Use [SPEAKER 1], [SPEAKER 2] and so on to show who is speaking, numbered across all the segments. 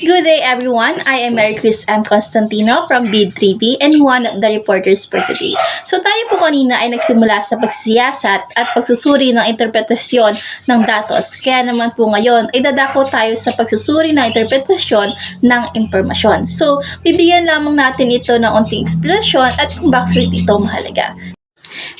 [SPEAKER 1] Good day everyone. I am Mary Chris M. Constantino from Bid 3B and one of the reporters for today. So tayo po kanina ay nagsimula sa pagsisiyasat at pagsusuri ng interpretasyon ng datos. Kaya naman po ngayon ay dadako tayo sa pagsusuri ng interpretasyon ng impormasyon. So bibigyan lamang natin ito ng onting explanation at kung bakit ito mahalaga.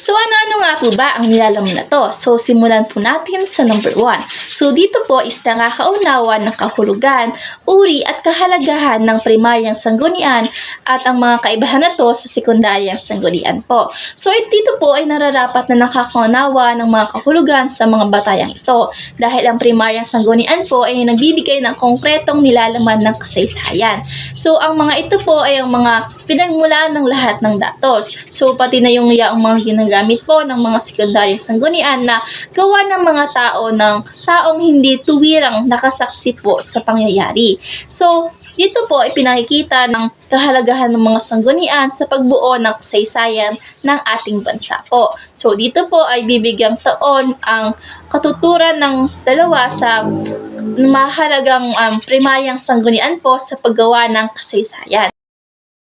[SPEAKER 1] So ano-ano nga po ba ang nilalaman na to? So simulan po natin sa number 1. So dito po is nakakaunawa ng kahulugan, uri at kahalagahan ng primaryang sanggunian at ang mga kaibahan na to sa sekundaryang sanggunian po. So it dito po ay nararapat na nakakaunawa ng mga kahulugan sa mga batayang ito dahil ang primaryang sanggunian po ay nagbibigay ng konkretong nilalaman ng kasaysayan. So ang mga ito po ay ang mga pinagmulaan ng lahat ng datos. So pati na yung yaong mga ginagamit po ng mga sekundaryang sanggunian na gawa ng mga tao ng taong hindi tuwirang nakasaksi po sa pangyayari. So, dito po ay pinakikita ng kahalagahan ng mga sanggunian sa pagbuo ng kasaysayan ng ating bansa po. So, dito po ay bibigyang taon ang katuturan ng dalawa sa mahalagang um, primaryang sanggunian po sa paggawa ng kasaysayan.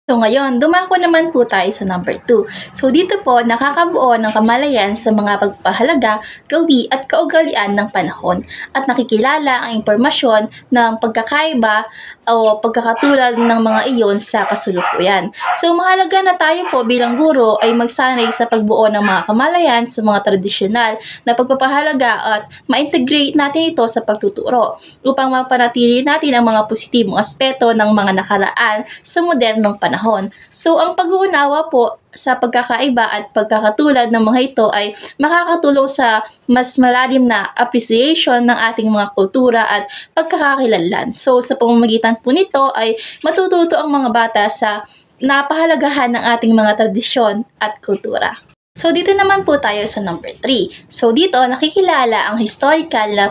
[SPEAKER 1] So ngayon, dumako naman po tayo sa number 2. So dito po, nakakabuo ng kamalayan sa mga pagpahalaga, gawi at kaugalian ng panahon at nakikilala ang impormasyon ng pagkakaiba o pagkakatulad ng mga iyon sa kasulukuyan. So mahalaga na tayo po bilang guro ay magsanay sa pagbuo ng mga kamalayan sa mga tradisyonal na pagpapahalaga at ma-integrate natin ito sa pagtuturo upang mapanatili natin ang mga positibong aspeto ng mga nakaraan sa modernong panahon. So, ang pag-uunawa po sa pagkakaiba at pagkakatulad ng mga ito ay makakatulong sa mas malalim na appreciation ng ating mga kultura at pagkakakilanlan. So, sa pamamagitan po nito ay matututo ang mga bata sa napahalagahan ng ating mga tradisyon at kultura. So, dito naman po tayo sa number 3. So, dito nakikilala ang historical na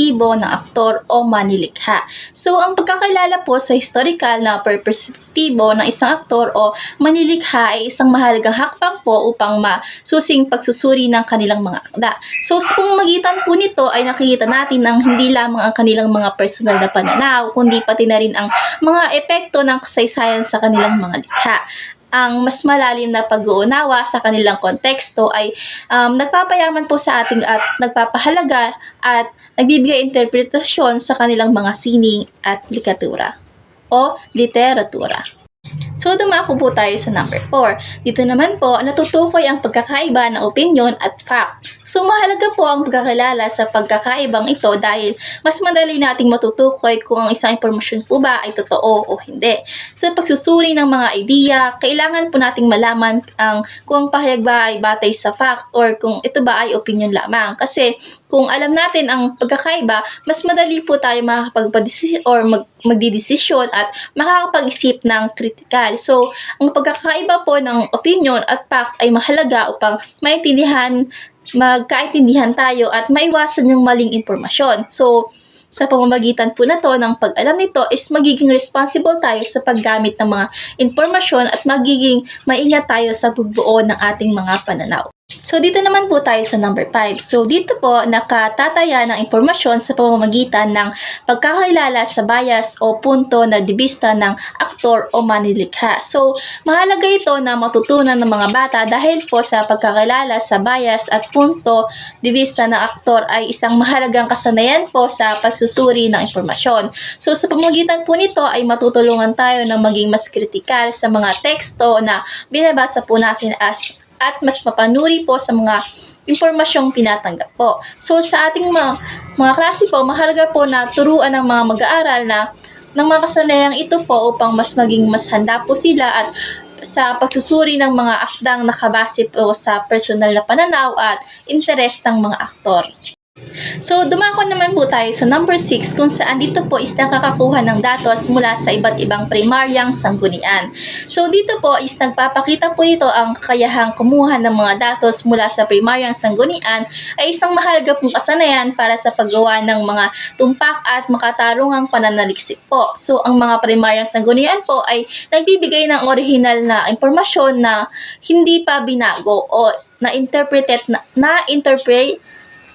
[SPEAKER 1] perspektibo ng aktor o manilikha. So, ang pagkakilala po sa historical na perspektibo ng isang aktor o manilikha ay isang mahalagang hakbang po upang masusing pagsusuri ng kanilang mga akda. So, sa pamamagitan po nito ay nakikita natin ang hindi lamang ang kanilang mga personal na pananaw, kundi pati na rin ang mga epekto ng kasaysayan sa kanilang mga likha ang mas malalim na pag-uunawa sa kanilang konteksto ay um, nagpapayaman po sa ating at nagpapahalaga at nagbibigay interpretasyon sa kanilang mga sining at likatura o literatura. So, dumako po tayo sa number 4. Dito naman po, natutukoy ang pagkakaiba ng opinion at fact. So, mahalaga po ang pagkakilala sa pagkakaibang ito dahil mas madali nating matutukoy kung ang isang impormasyon po ba ay totoo o hindi. Sa pagsusuri ng mga idea, kailangan po nating malaman ang kung ang pahayag ba ay batay sa fact or kung ito ba ay opinion lamang. Kasi kung alam natin ang pagkakaiba, mas madali po tayo makakapagpadesisyon or mag magdidesisyon at makakapag-isip ng kritikal. So, ang pagkakaiba po ng opinion at fact ay mahalaga upang maintindihan, magkaintindihan tayo at maiwasan yung maling impormasyon. So, sa pamamagitan po na to ng pag-alam nito is magiging responsible tayo sa paggamit ng mga impormasyon at magiging maingat tayo sa pagbuo ng ating mga pananaw. So, dito naman po tayo sa number 5. So, dito po nakatataya ng impormasyon sa pamamagitan ng pagkakilala sa bias o punto na dibista ng aktor o manilikha. So, mahalaga ito na matutunan ng mga bata dahil po sa pagkakilala sa bias at punto dibista ng aktor ay isang mahalagang kasanayan po sa pagsusuri ng impormasyon. So, sa pamamagitan po nito ay matutulungan tayo na maging mas kritikal sa mga teksto na binabasa po natin as at mas mapanuri po sa mga impormasyong tinatanggap po. So sa ating mga, mga klase po, mahalaga po na turuan ng mga mag-aaral na ng mga kasanayang ito po upang mas maging mas handa po sila at sa pagsusuri ng mga akdang nakabase po sa personal na pananaw at interes ng mga aktor. So, dumako naman po tayo sa number 6 kung saan dito po is nakakakuha ng datos mula sa iba't ibang primaryang sanggunian. So, dito po is nagpapakita po ito ang kakayahang kumuha ng mga datos mula sa primaryang sanggunian ay isang mahalaga pong kasanayan para sa paggawa ng mga tumpak at makatarungang pananaliksik po. So, ang mga primaryang sanggunian po ay nagbibigay ng original na impormasyon na hindi pa binago o na-interpreted na, na-interpret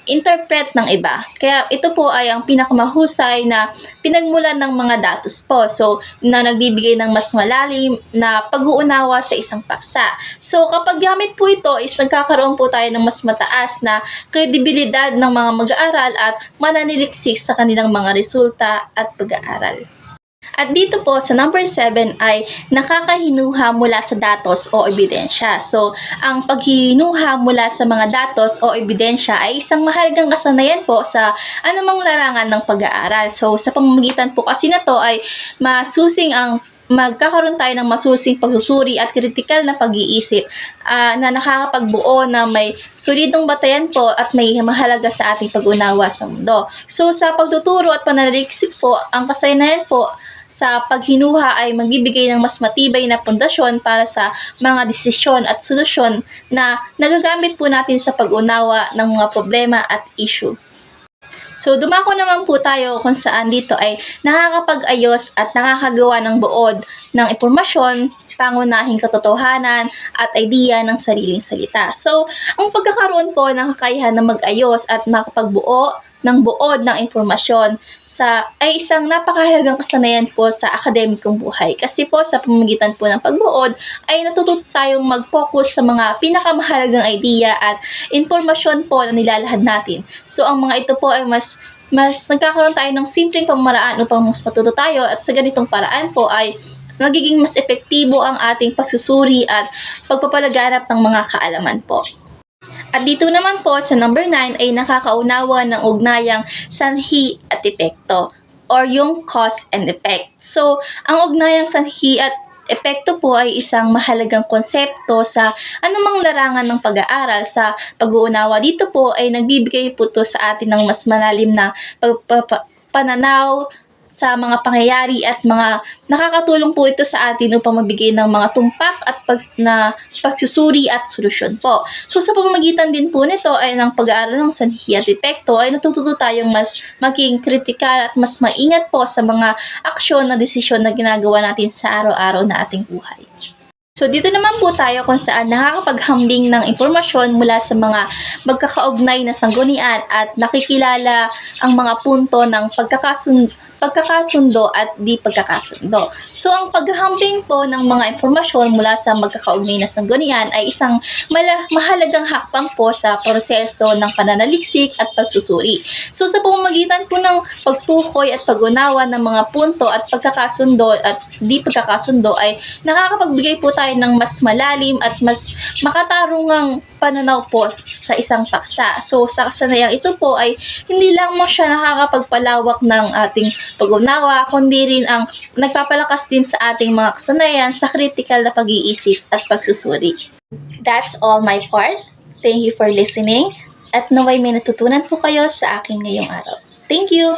[SPEAKER 1] interpret ng iba. Kaya ito po ay ang pinakamahusay na pinagmulan ng mga datos po. So, na nagbibigay ng mas malalim na pag-uunawa sa isang paksa. So, kapag gamit po ito is nagkakaroon po tayo ng mas mataas na kredibilidad ng mga mag-aaral at mananiliksik sa kanilang mga resulta at pag-aaral. At dito po sa number 7 ay nakakahinuha mula sa datos o ebidensya. So, ang paghinuha mula sa mga datos o ebidensya ay isang mahalagang kasanayan po sa anumang larangan ng pag-aaral. So, sa pamamagitan po kasi na to ay masusing ang magkakaroon tayo ng masusing pagsusuri at kritikal na pag-iisip ah, na nakakapagbuo na may solidong batayan po at may mahalaga sa ating pag-unawa sa mundo. So sa pagtuturo at pananaliksik po, ang kasayanayan po sa paghinuha ay magbibigay ng mas matibay na pundasyon para sa mga desisyon at solusyon na nagagamit po natin sa pag-unawa ng mga problema at issue. So, dumako naman po tayo kung saan dito ay nakakapag-ayos at nakakagawa ng buod ng impormasyon, pangunahing katotohanan, at idea ng sariling salita. So, ang pagkakaroon po ng kakayahan na mag-ayos at makapagbuo ng buod ng impormasyon sa ay isang napakahalagang kasanayan po sa akademikong buhay. Kasi po sa pamamagitan po ng pagbuod ay natututo tayong mag-focus sa mga pinakamahalagang idea at impormasyon po na nilalahad natin. So ang mga ito po ay mas mas nagkakaroon tayo ng simpleng pamaraan upang mas matuto tayo at sa ganitong paraan po ay magiging mas epektibo ang ating pagsusuri at pagpapalaganap ng mga kaalaman po. At dito naman po sa number 9 ay nakakaunawa ng ugnayang sanhi at epekto or yung cause and effect. So, ang ugnayang sanhi at epekto po ay isang mahalagang konsepto sa anumang larangan ng pag-aaral sa pag-uunawa. Dito po ay nagbibigay po to sa atin ng mas malalim na pananaw sa mga pangyayari at mga nakakatulong po ito sa atin upang magbigay ng mga tumpak at pag, na pagsusuri at solusyon po. So sa pamamagitan din po nito ay ng pag-aaral ng sanhi at epekto ay natututo tayong mas maging kritikal at mas maingat po sa mga aksyon na desisyon na ginagawa natin sa araw-araw na ating buhay. So dito naman po tayo kung saan nakakapaghambing ng impormasyon mula sa mga magkakaugnay na sanggunian at nakikilala ang mga punto ng pagkakasun pagkakasundo at di pagkakasundo. So ang paghahambing po ng mga impormasyon mula sa magkakaugnay na sanggunian ay isang mahalagang hakbang po sa proseso ng pananaliksik at pagsusuri. So sa pamamagitan po ng pagtukoy at pag-unawa ng mga punto at pagkakasundo at di pagkakasundo ay nakakapagbigay po tayo ng mas malalim at mas makatarungang pananaw po sa isang paksa. So sa kasanayang ito po ay hindi lang mo siya nakakapagpalawak ng ating pag-unawa, kundi rin ang nagpapalakas din sa ating mga kasanayan sa critical na pag-iisip at pagsusuri. That's all my part. Thank you for listening at naway may natutunan po kayo sa akin ngayong araw. Thank you!